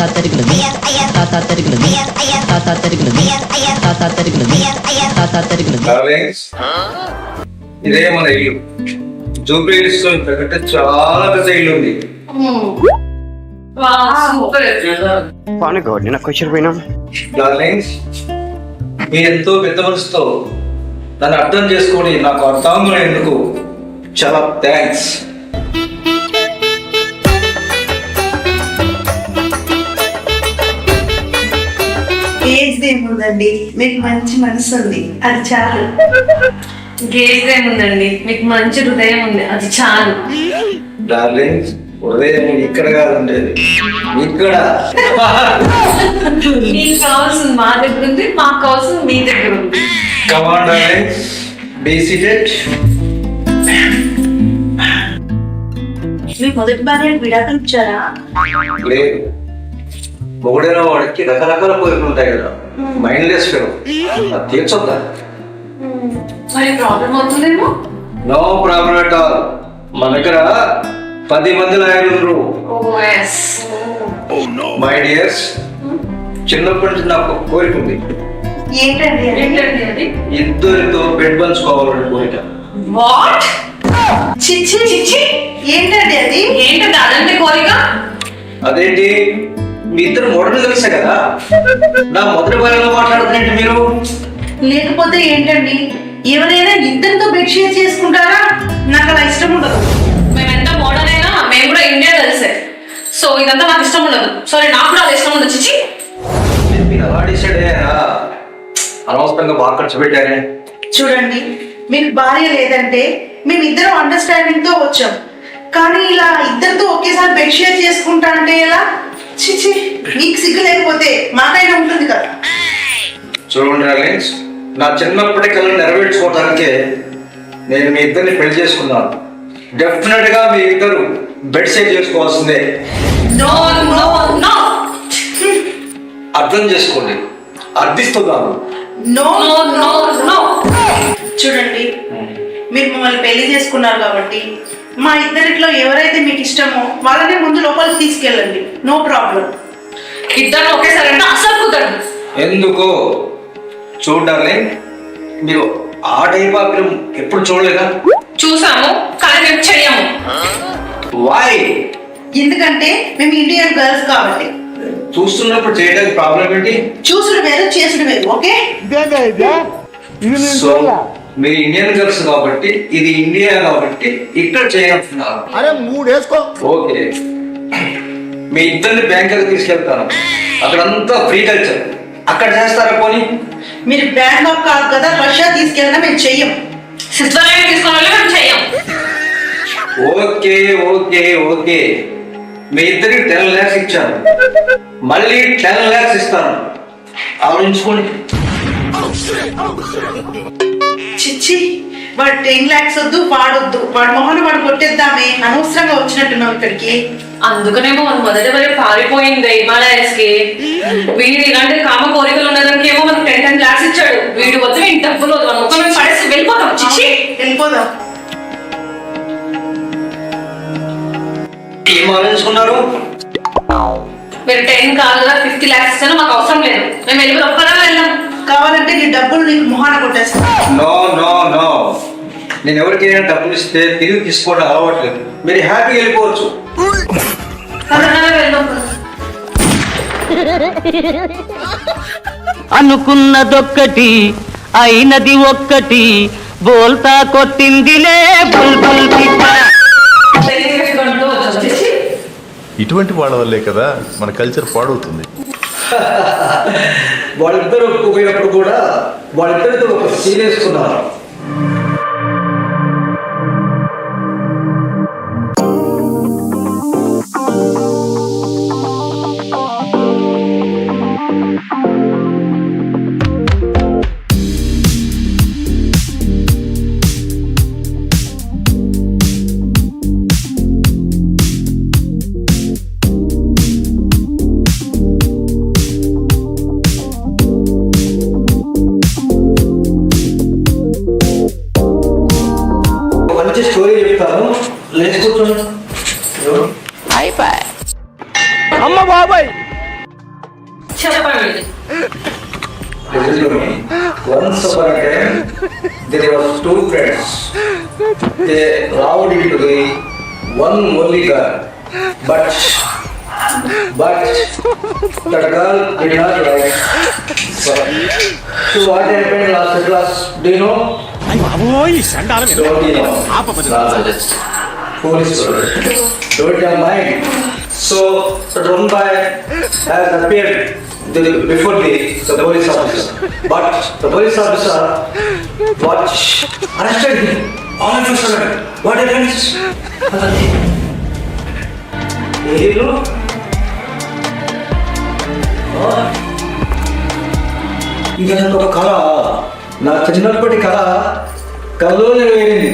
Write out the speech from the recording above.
తాత తరుగులు తాత తరుగులు తాత తరుగులు తాత తరుగులు డార్లింగ్స్ ఇదే మన ఇల్లు. జూబ్లీ హిల్స్లో ఇంతకంటే చాలా పెద్ద ఇల్లు ఉంది. పానుకోండి నాకు వచ్చిపోయినా డార్లింగ్స్ మీ ఎంతో పెద్ద మనసుతో నన్ను అర్థం చేసుకొని నాకు అర్థాంగులైనందుకు చాలా థ్యాంక్స్ ఏముందండి మీకు మంచి మనసు ఉంది. అది చాలు. గేజ్ ఏముందండి మీకు మంచి హృదయం ఉంది. అది చాలు. డార్లింగ్స్ ఉదయం ఇక్కడ కాదుండేది ఇక్కడ. మీకు కావాల్సింది మా దగ్గర ఉంది మాకు కావాల్సింది మీ దగ్గర ఉంది. కమాండ్ డార్లింగ్స్ బీ సీటెడ్ మీ మొదటి భార్య విడాకులు ఇచ్చారా? లేదు. మొగుడైన వాడికి రకరకాల కోరికలు ఉంటాయి కదా. మైండ్లెస్ ఫెలో అది తీర్చొద్దా? నో ప్రాబ్లం అట్ ఆల్ మన దగ్గర పది మంది లాయర్లు మై డియర్స్ చిన్నప్పటి నుంచి నాకు ఒక కోరిక ఉంది. ఇద్దరితో బెడ్ పంచుకోవాలని కోరిక. వాట్ చిచ్చి చిచ్చి. ఏంటండి అది? ఏంటండి అదంటే కోరిక? అదేంటి? మీ ఇద్దరు మొదటి కలిసే కదా? నా మొదటి భార్యలో మాట్లాడుతున్నట్టు మీరు? లేకపోతే ఏంటండి? ఎవరైనా ఇద్దరితో బెడ్ షేర్ చేసుకుంటారా? నాకు అలా ఇష్టం ఉండదు. మేము ఎంత మోడర్న్ అయినా మేము కూడా ఇండియా తెలిసే సో ఇదంతా నాకు ఇష్టం ఉండదు. సారీ నాకు కూడా అది ఇష్టం ఉండదు చిచి మీరు అలా డిసైడ్ అయ్యారా? అనవసరంగా బాగా ఖర్చు పెట్టారే. చూడండి మీకు భార్య లేదంటే మేము ఇద్దరం అండర్స్టాండింగ్తో వచ్చాం. కానీ ఇలా ఇద్దరితో ఒకేసారి బెడ్ షేర్ చేసుకుంటా అంటే ఎలా? చిచి మీకు సిగ్గు లేకపోతే మాకైనా ఉంటుంది కదా. చూడండి డార్లింగ్స్ నా చిన్నప్పటి కళను నెరవేర్చుకోవడానికే నేను మీ ఇద్దరిని పెళ్ళి చేసుకున్నాను. డెఫినెట్గా మీ ఇద్దరు బెడ్ షేర్ చేసుకోవాల్సిందే. నో నో నో అర్థం చేసుకోండి. అర్థిస్తున్నాను. నో నో నో నో చూడండి మీరు మమ్మల్ని పెళ్ళి చేసుకున్నారు కాబట్టి మా ఇద్దరిట్లో ఎవరైతే మీకు ఇష్టమో వాళ్ళనే ముందు లోపలికి తీసుకెళ్ళండి. No problem. ఇద్దరు ఒకేసారి అంటే అసలు కుదరదు. ఎందుకు చూడాలి మీరు ఆ టైప్ ఆఫ్ ఫిల్మ్ ఎప్పుడు చూడలేదా? చూసాము కానీ మేము చెయ్యము. వై ఎందుకంటే మేము ఇండియన్ గర్ల్స్ కాబట్టి. చూస్తున్నప్పుడు చేయడానికి ప్రాబ్లం ఏంటి? చూసుడు వేరు చేసుడు వేరు ఓకే? సో మీరు ఇండియన్ గర్ల్స్ కాబట్టి ఇది ఇండియా కాబట్టి ఇక్కడ చేయాల్సినారు అరే మూడేసుకో. ఓకే. మీ ఇద్దరిని బ్యాంకాక్ తీసుకెళ్తాను. అక్కడంతా ఫ్రీ కల్చర్ అక్కడ చేస్తారా పోనీ? మీరు బ్యాంకాక్ కాదు కదా రష్యా తీసుకెళ్ళినా మేము చెయ్యం. స్విట్జర్లాండ్ తీసుకుని వెళ్ళి మేము చెయ్యం. Okay okay okay. మీ ఇద్దరికి టెన్ ల్యాక్స్ ఇచ్చాను. మళ్ళీ టెన్ ల్యాక్స్ ఇస్తాను. ఆలోచించుకోండి. చిచ్చి వాడు టెన్ లాక్స్ వద్దు వాడొద్దు. వాడు మొహన వాడు కొట్టేద్దామే. అనవసరంగా వచ్చినట్టున్నాం ఇక్కడికి. అందుకనేమో మన మొదటి వరకు పారిపోయింది హిమాలయస్కి వీడు ఇలాంటి కామ కోరికలు ఉన్నదానికి ఏమో మనకు టెన్ టెన్ లాక్స్ ఇచ్చాడు. వీడు వద్దు వీడి డబ్బులు వద్దు. మనం ఒక పడేసి వెళ్ళిపోతాం చిచ్చి వెళ్ళిపోదాం. ఏం ఆలోచించుకున్నారు? మీరు టెన్ కాదు కదా ఫిఫ్టీ లాక్స్ ఇస్తాను మాకు అవసరం లేదు. మేము వెళ్ళి ఒక్కరా వెళ్ళాం కావాలంటే నీ డబ్బులు నీకు మొహాన కొట్టేస్తాం. నో నో నో నేను ఎవరికైనా డబ్బులు ఇస్తే తిరిగి తీసుకోవడం అలవాట్లేదు. మీరు హ్యాపీగా వెళ్ళిపోవచ్చు. అనుకున్నదొక్కటి అయినది ఒక్కటి బోల్తా కొట్టిందిలే బుల్బుల్ పిట్ట ఇటువంటి వాళ్ళ వల్లే కదా మన కల్చర్ పాడవుతుంది. వాళ్ళిద్దరు పోయినప్పుడు కూడా వాళ్ళిద్దరితో ఒక సీన్ వేసుకున్నారు. वाह भाई Once upon a time, there was two friends. They vowed it to be one only girl, but but that girl did not like. So, so what happened last class? Do you know? Don't you know? Last class. Police. Don't your mind. So run by boy has appeared the, before the, the police officer. But the police officer what arrested him. All of a sudden, what happens? Hero? ఇది ఒక కళ నా చిన్నప్పటి కళ కళలో వేరింది